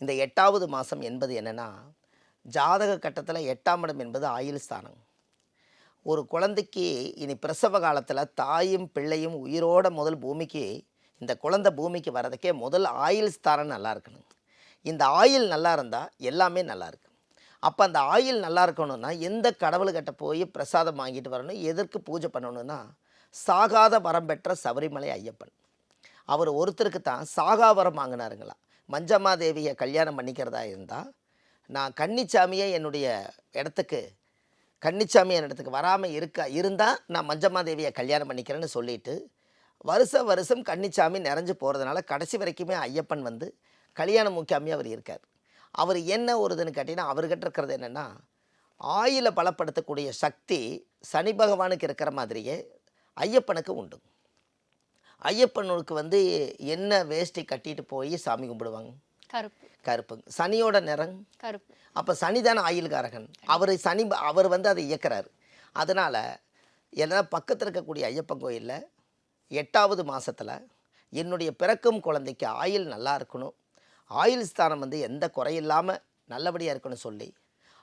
இந்த எட்டாவது மாதம் என்பது என்னென்னா ஜாதக கட்டத்தில் எட்டாம் இடம் என்பது ஆயுள் ஸ்தானம். ஒரு குழந்தைக்கு இனி பிரசவ காலத்தில் தாயும் பிள்ளையும் உயிரோட முதல் பூமிக்கு இந்த குழந்தை பூமிக்கு வர்றதுக்கே முதல் ஆயுள் ஸ்தானம் நல்லா இருக்கணும். இந்த ஆயுள் நல்லா இருந்தால் எல்லாமே நல்லா அப்போ அந்த ஆயுள் நல்லா இருக்கணும்னா எந்த கடவுள்கிட்ட போய் பிரசாதம் வாங்கிட்டு வரணும் எதற்கு பூஜை பண்ணணும்னா சாகாத வரம் பெற்ற சபரிமலை ஐயப்பன். அவர் ஒருத்தருக்கு தான் சாகா வரம் வாங்கினாருங்களா. மஞ்சம்மா தேவியை கல்யாணம் பண்ணிக்கிறதா இருந்தால் நான் கன்னிச்சாமியை என்னுடைய இடத்துக்கு கன்னிச்சாமி என் இடத்துக்கு வராமல் இருக்க இருந்தால் நான் மஞ்சம்மா தேவியை கல்யாணம் பண்ணிக்கிறேன்னு சொல்லிட்டு வருஷ வருஷம் கன்னிச்சாமி நிறைஞ்சு போகிறதுனால கடைசி வரைக்குமே ஐயப்பன் வந்து கல்யாண முக்கியமே அவர் இருக்கார். அவர் என்ன ஒருதுன்னு கேட்டிங்கன்னா அவர்கிட்ட இருக்கிறது என்னென்னா ஆயில பலப்படுத்தக்கூடிய சக்தி சனி பகவானுக்கு இருக்கிற மாதிரியே ஐயப்பனுக்கு உண்டு. ஐயப்பனுக்கு வந்து என்ன வேஷ்டி கட்டிட்டு போய் சாமி கும்பிடுவாங்க? கருப்பு. கருப்புங்க சனியோட நிறம்? கருப்பு. அப்போ சனி தானே ஆயுள்காரகன். அவர் சனி அவர் வந்து அதை இயக்குறாரு. அதனால் எல்லாம் பக்கத்தில் இருக்கக்கூடிய ஐயப்பன் கோயிலில் எட்டாவது மாதத்தில் என்னுடைய பிறக்கும் குழந்தைக்கு ஆயுள் நல்லா இருக்கணும். ஆயுள் ஸ்தானம் வந்து எந்த குறையில்லாமல் நல்லபடியாக இருக்கணும்னு சொல்லி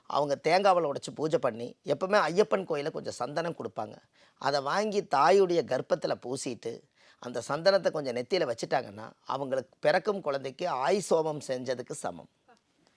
அவங்க தேங்காவில் உடைச்சி பூஜை பண்ணி எப்பவுமே ஐயப்பன் கோயிலில் கொஞ்சம் சந்தனம் கொடுப்பாங்க. அதை வாங்கி தாயுடைய கர்ப்பத்தில் பூசிட்டு அந்த சந்தனத்தை கொஞ்சம் நெத்தியில் வச்சுட்டாங்கன்னா அவங்களுக்கு பிறக்கும் குழந்தைக்கு ஆய் சோமம் செஞ்சதுக்கு சமம்.